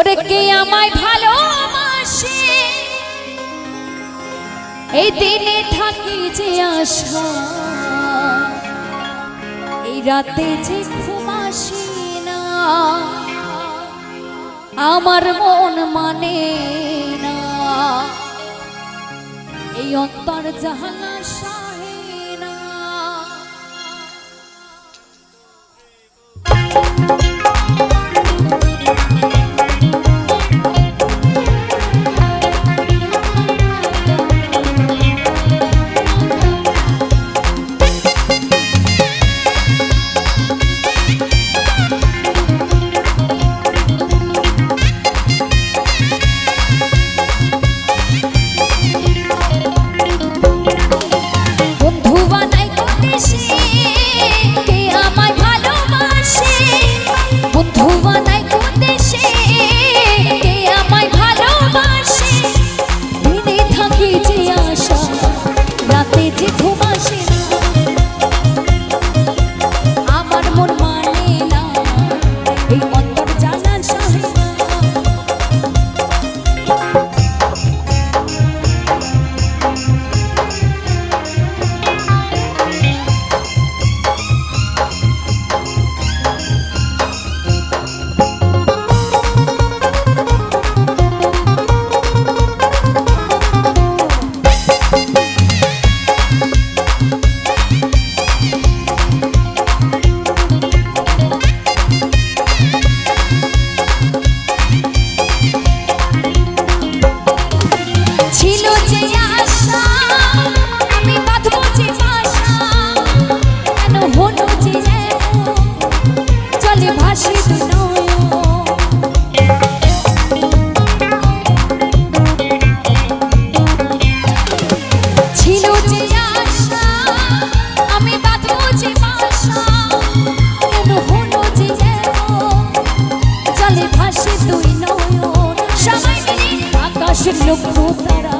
ওরে কে আমায় ভালোবাসে? এই দিনে থাকি যে আশা, এই রাতে যে ঘুমাসি না, আমার মন মানে না। এই অন্তর জাহানা দুই নয় সবাই মিলে আকাশের লক্ষ্য তারা।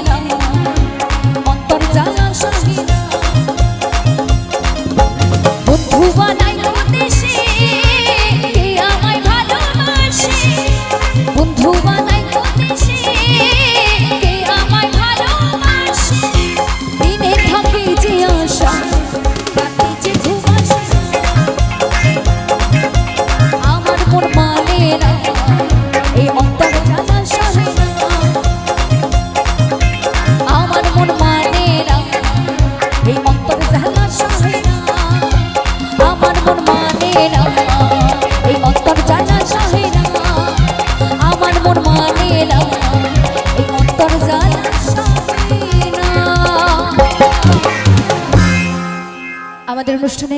আমাদের অনুষ্ঠানে